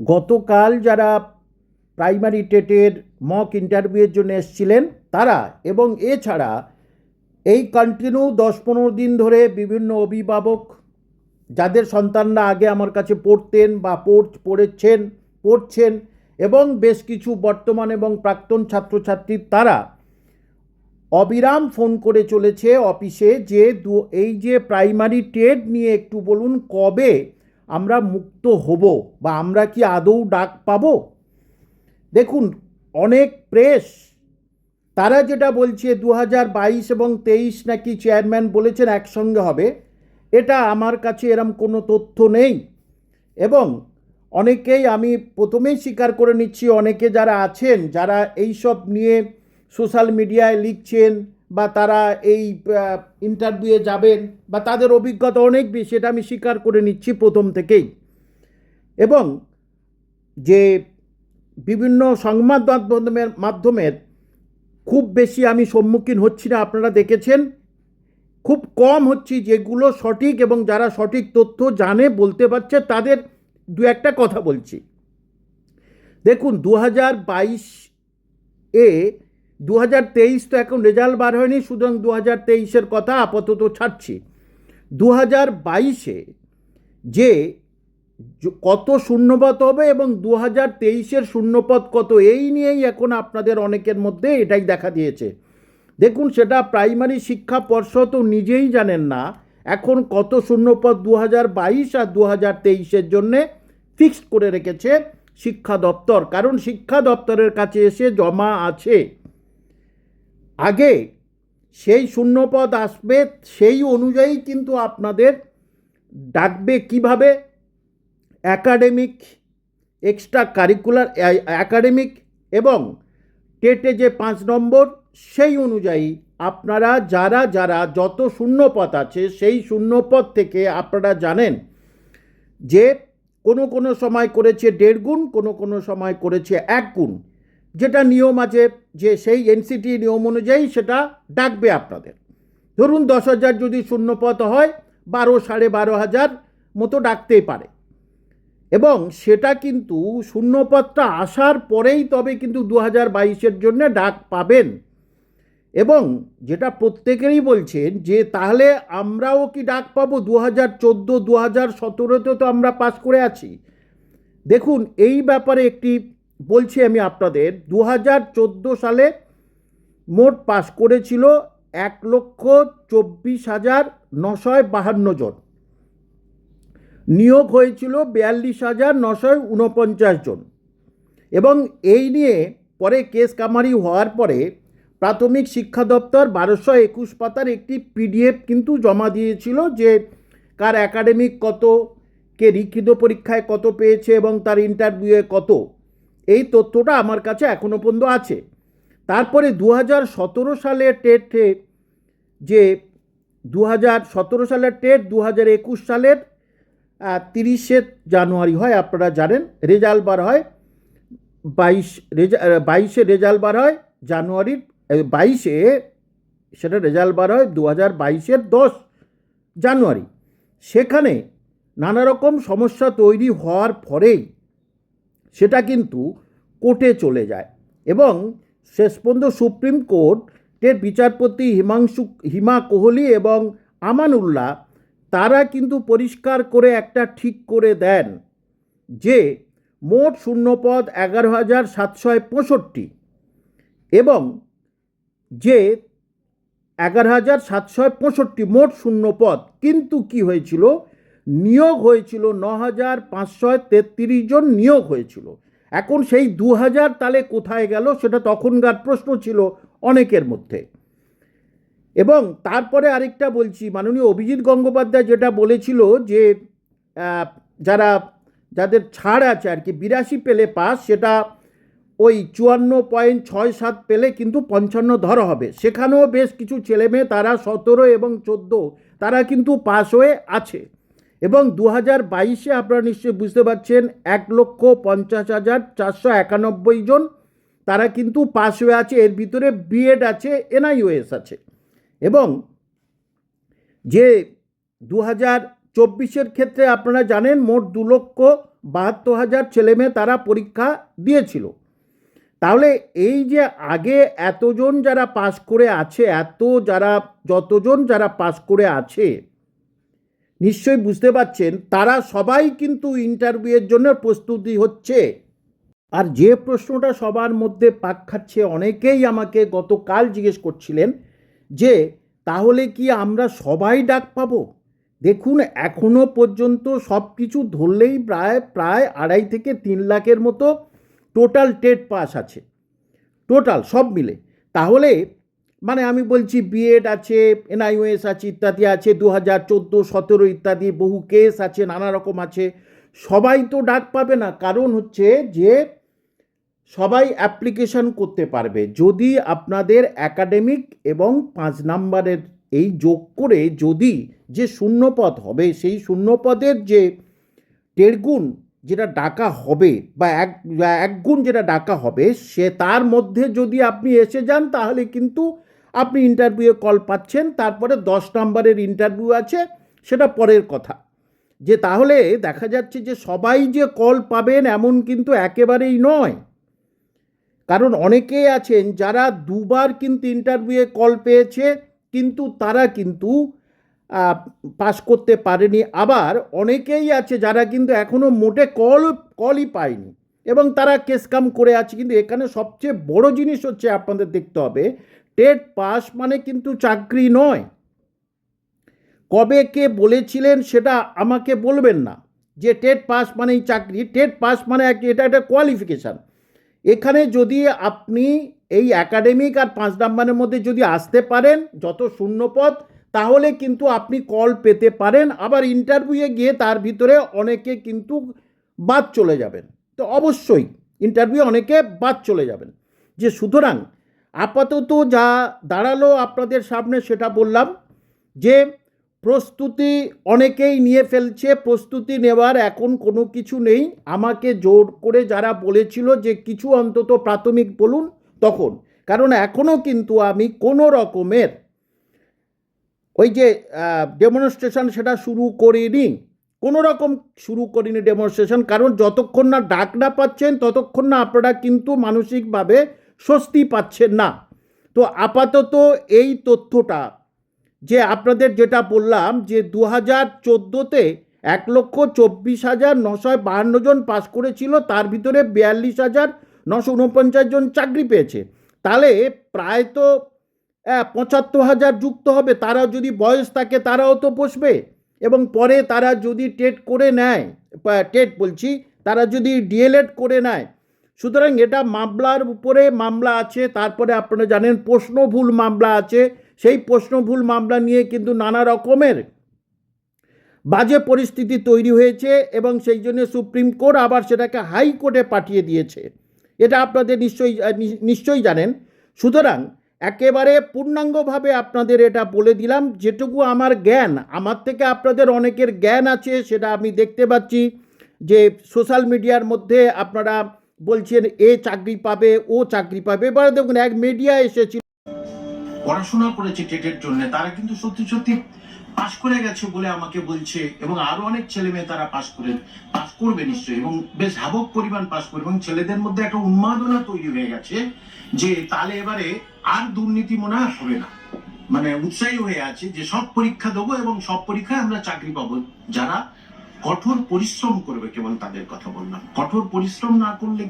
গতকাল যারা primary টেটের mock ইন্টারভিউয়ের জন্য এসেছিলেন তারা এবং এছাড়া এই কন্টিনিউ দশ পনেরো দিন ধরে বিভিন্ন অভিভাবক যাদের সন্তানরা আগে আমার কাছে পড়তেন বা পড়, পড়েছেন, পড়ছেন এবং বেশ কিছু বর্তমান এবং প্রাক্তন ছাত্রছাত্রী তারা অবিরাম ফোন করে চলেছে অফিসে যে এই যে প্রাইমারি টেট নিয়ে একটু বলুন কবে আমরা মুক্ত হব বা আমরা কি আদৌ ডাক পাবো? দেখুন, অনেক প্রেস, তারা যেটা বলছে দু হাজার বাইশ এবং তেইশ নাকি চেয়ারম্যান বলেছেন একসঙ্গে হবে, এটা আমার কাছে এরম কোনো তথ্য নেই। এবং অনেকেই আমি প্রথমেই স্বীকার করে নিচ্ছি, অনেকে যারা আছেন, যারা এই সব নিয়ে সোশ্যাল মিডিয়ায় লিখছেন বা তারা এই ইন্টারভিউয়ে যাবেন বা তাদের অভিজ্ঞতা অনেক বেশি, এটা আমি স্বীকার করে নিচ্ছি প্রথম থেকেই। এবং যে বিভিন্ন সংবাদ মাধ্যমের মাধ্যমের খুব বেশি আমি সম্মুখীন হচ্ছি না, আপনারা দেখেছেন। খুব কম হচ্ছি যেগুলো সঠিক এবং যারা সঠিক তথ্য জানে, বলতে পারছে, তাদের দু একটা কথা বলছি। দেখুন, দু হাজার বাইশ এ দু হাজার তেইশ তো এখন রেজাল্ট বার হয়নি, সুতরাং দু হাজার তেইশের কথা আপাতত ছাড়ছি। দু হাজার বাইশে যে কত শূন্যপদ হবে এবং দু হাজার তেইশের শূন্যপদ কত, এই নিয়েই এখন আপনাদের অনেকের মধ্যে এটাই দেখা দিয়েছে। দেখুন, সেটা প্রাইমারি শিক্ষা পর্ষদও নিজেই জানেন না, এখন কত শূন্যপদ দু হাজার বাইশ আর দু হাজার তেইশের জন্যে ফিক্সড করে রেখেছে শিক্ষা দপ্তর। কারণ শিক্ষা দপ্তরের কাছে এসে জমা আছে। আগে সেই শূন্যপদ আসবে, সেই অনুযায়ী কিন্তু আপনাদের ডাকবে কীভাবে? অ্যাকাডেমিক এক্সট্রা কারিকুলার অ্যাকাডেমিক এবং টেটে যে পাঁচ নম্বর, সেই অনুযায়ী আপনারা যারা যারা যত শূন্যপদ আছে, সেই শূন্যপদ থেকে আপনারা জানেন যে কোনো কোনো সময় করেছে দেড় গুণ, কোনো কোনো সময় করেছে এক গুণ। যেটা নিয়ম আছে যে সেই এনসিটি নিয়ম অনুযায়ী সেটা ডাকবে আপনাদের। ধরুন দশ হাজার যদি শূন্যপদ হয়, বারো সাড়ে বারো হাজার মতো ডাকতেই পারে। এবং সেটা কিন্তু শূন্যপদটা আসার পরেই তবে কিন্তু দু হাজার বাইশের জন্য ডাক পাবেন। এবং যেটা প্রত্যেকেরই বলছেন যে তাহলে আমরাও কি ডাক পাবো? দু হাজার চোদ্দ, দু হাজার সতেরোতে তো আমরা পাস করে আছি। দেখুন, এই ব্যাপারে একটি বলছি আমি আপনাদের দু হাজার চোদ্দ সালে মোট পাস করেছিল এক লক্ষ চব্বিশ হাজার নশয় বাহান্ন জন। নিয়োগ হয়েছিল বিয়াল্লিশ হাজার নশয় উনপঞ্চাশ জন। এবং এই নিয়ে পরে কেস কামারি হওয়ার পরে প্রাথমিক শিক্ষা দপ্তর বারোশো একুশ পাতার একটি পিডিএফ কিন্তু জমা দিয়েছিল যে কার একাডেমিক কত, কে লিখিত পরীক্ষায় কত পেয়েছে এবং তার ইন্টারভিউয়ে কত। এই তথ্যটা আমার কাছে এখনও পর্যন্ত আছে। তারপরে দু সতেরো সালে টেটে যে দু সতেরো সালের টেট দু একুশ সালের তিরিশে জানুয়ারি হয়, আপনারা জানেন, রেজাল্ট বার হয়, বাইশ রেজা বাইশে রেজাল্ট বার হয়, জানুয়ারির বাইশে, সেটা রেজাল্ট বার হয় দু হাজার বাইশের দশ জানুয়ারি। সেখানে নানা রকম সমস্যা তৈরি হওয়ার পরেই সেটা কিন্তু কোর্টে চলে যায়। এবং শেষ পর্যন্ত সুপ্রিম কোর্টের বিচারপতি হিমাংশু, হিমা কোহলি এবং আমানুল্লাহ, তারা কিন্তু পরিষ্কার করে একটা ঠিক করে দেন যে মোট শূন্যপদ এগারো হাজার সাতশো পঁয়ষট্টি এবং যে এগারো হাজার সাতশো পঁয়ষট্টি মোট শূন্যপদ। কিন্তু কি হয়েছিল? নিয়োগ হয়েছিল ন হাজার পাঁচশো তেত্রিশ জন নিয়োগ হয়েছিল। এখন সেই দু হাজার তালে কোথায় গেল সেটা তখনকার প্রশ্ন ছিল অনেকের মধ্যে। এবং তারপরে আরেকটা বলছি, মাননীয় অভিজিৎ গঙ্গোপাধ্যায় যেটা বলেছিল যে যারা, যাদের ছাড় আছে আর কি, বিরাশি পেলে পাস, সেটা ওই চুয়ান্ন পয়েন্ট ছয় সাত পেলে কিন্তু পঞ্চান্ন ধরা হবে। সেখানেও বেশ কিছু ছেলেমেয়ে, তারা সতেরো এবং চোদ্দ, তারা কিন্তু পাস হয়ে আছে। এবং দু হাজার বাইশে আপনারা নিশ্চয়ই বুঝতে পারছেন, এক লক্ষ পঞ্চাশ হাজার চারশো একানব্বই জন তারা কিন্তু পাস হয়ে আছে। এর ভিতরে বিএড আছে এনআইওএস আছে। এবং যে দু হাজার চব্বিশের ক্ষেত্রে আপনারা জানেন, মোট দু লক্ষ বাহাত্তর হাজার ছেলেমেয়ে তারা পরীক্ষা দিয়েছিল। তাহলে এই যে আগে এতজন যারা পাস করে আছে, এত যারা, যতজন যারা পাস করে আছে নিশ্চয়ই বুঝতে পারছেন, তারা সবাই কিন্তু ইন্টারভিউয়ের জন্য প্রস্তুতি হচ্ছে। আর যে প্রশ্নটা সবার মধ্যে পাক খাচ্ছে, অনেকেই আমাকে গতকাল জিজ্ঞেস করছিলেন যে, তাহলে কি আমরা সবাই ডাক পাবো? দেখুন, এখনও পর্যন্ত সব কিছু ধরলেই প্রায় প্রায় আড়াই থেকে তিন লাখের মতো টোটাল টেট পাস আছে। টোটাল সব মিলে। তাহলে মানে আমি বলছি বিএড আছে এনআইওএস আছে ইত্যাদি আছে দু হাজার চোদ্দ, সতেরো ইত্যাদি বহু কেস আছে, নানা রকম আছে। সবাই তো ডাক পাবে না। কারণ হচ্ছে যে সবাই অ্যাপ্লিকেশন করতে পারবে। যদি আপনাদের একাডেমিক এবং পাঁচ নাম্বারের এই যোগ করে যদি যে শূন্যপদ হবে, সেই শূন্যপদের যে দেড় গুণ যেটা ডাকা হবে বা এক বা এক গুণ যেটা ডাকা হবে, সে তার মধ্যে যদি আপনি এসে যান, তাহলে কিন্তু আপনি ইন্টারভিউয়ে কল পাচ্ছেন, তারপরে দশ নম্বরের ইন্টারভিউ আছে, সেটা পরের কথা। যে তাহলে দেখা যাচ্ছে যে সবাই যে কল পাবেন এমন কিন্তু একেবারেই নয়। কারণ অনেকেই আছেন যারা দুবার কিন্তু ইন্টারভিউয়ে কল পেয়েছে, কিন্তু তারা কিন্তু পাস করতে পারেনি। আবার অনেকেই আছে যারা কিন্তু এখনও মোটে কল কলই পায়নি। এবং তারা কেস কাম করে আছে, কিন্তু এখানে সবচেয়ে বড় জিনিস হচ্ছে আপনাদের দেখতে হবে টেট পাস মানে কিন্তু চাকরি নয়। কবে কে বলেছিলেন সেটা আমাকে বলবেন না। যে টেট পাস মানেই চাকরি, টেট পাস মানে এটা একটা কোয়ালিফিকেশান এখানে যদি আপনি এই একাডেমিক আর পাঁচ নাম্বারের মধ্যে যদি আসতে পারেন যত শূন্যপদ তাহলে কিন্তু আপনি কল পেতে পারেন। আবার ইন্টারভিউয়ে গিয়ে তার ভিতরে অনেকে কিন্তু বাদ চলে যাবেন। তো অবশ্যই ইন্টারভিউ অনেকে বাদ চলে যাবেন। যে সুতরাং আপাতত যা দাঁড়াল আপনাদের সামনে সেটা বললাম যে প্রস্তুতি অনেকেই নিয়ে ফেলছে, প্রস্তুতি নেওয়ার এখন কোনো কিছু নেই। আমাকে জোর করে যারা বলেছিল যে কিছু অন্তত প্রাথমিক বলুন তখন। কারণ এখনও কিন্তু আমি কোনো রকমের ওই যে ডেমনস্ট্রেশন সেটা শুরু করিনি। কোনো রকম শুরু করিনি ডেমনস্ট্রেশন কারণ যতক্ষণ না ডাক না পাচ্ছেন, ততক্ষণ না আপনারা কিন্তু মানসিকভাবে স্বস্তি পাচ্ছেন না। তো আপাতত এই তথ্যটা যে আপনাদের যেটা বললাম যে দু হাজার চোদ্দোতে এক লক্ষ চব্বিশ হাজার নশো বাহান্ন জন পাস করেছিল, তার ভিতরে বিয়াল্লিশ হাজার নশো উনপঞ্চাশ জন চাকরি পেয়েছে। তাহলে প্রায় তো পঁচাত্তর হাজার যুক্ত হবে তারা যদি বয়স থাকে তারাও তো বসবে। এবং পরে তারা যদি টেট করে নেয় টেট বলছি, তারা যদি ডিএলএড করে নেয় সুতরাং এটা মামলার উপরে মামলা আছে, তারপরে আপনারা জানেন প্রশ্ন ভুল মামলা আছে। সেই প্রশ্ন ভুল মামলা নিয়ে কিন্তু নানা রকমের বাজে পরিস্থিতি তৈরি হয়েছে এবং সেই জন্য সুপ্রিম কোর্ট আবার সেটাকে হাইকোর্টে পাঠিয়ে দিয়েছে। এটা আপনাদের নিশ্চয়ই নিশ্চয়ই জানেন। সুতরাং একেবারে পূর্ণাঙ্গভাবে আপনাদের এটা বলে দিলাম, যেটুকু আমার জ্ঞান, আমার থেকে আপনাদের অনেকের জ্ঞান আছে, সেটা আমি দেখতে পাচ্ছি যে সোশ্যাল মিডিয়ার মধ্যে আপনারা বলছেন, এ চাকরি পাবে, ও চাকরি পাবে। এবার দেখুন, এক মিডিয়া এসেছিল। পড়াশোনা করেছে টেটের জন্য, তারা কিন্তু সত্যি সত্যি পাশ করে গেছে বলে আমাকে বলছে, এবং আরও অনেক ছেলে মেয়ে তারা পাশ করে, পাশ করবে নিশ্চয়ই, এবং বেশ হাবক পরিমাণ পাশ করবে, এবং ছেলেদের মধ্যে একটা উন্মাদনা তৈরি হয়ে গেছে যে তাহলে এবারে আর দুর্নীতি মনে হবে না। মানে উৎসাহী হয়ে আছে যে সব পরীক্ষা দেবো এবং সব পরীক্ষায় আমরা চাকরি পাবো। যারা কঠোর পরিশ্রম করবে কেবল তাদের কথা বললাম। কঠোর পরিশ্রম না করলে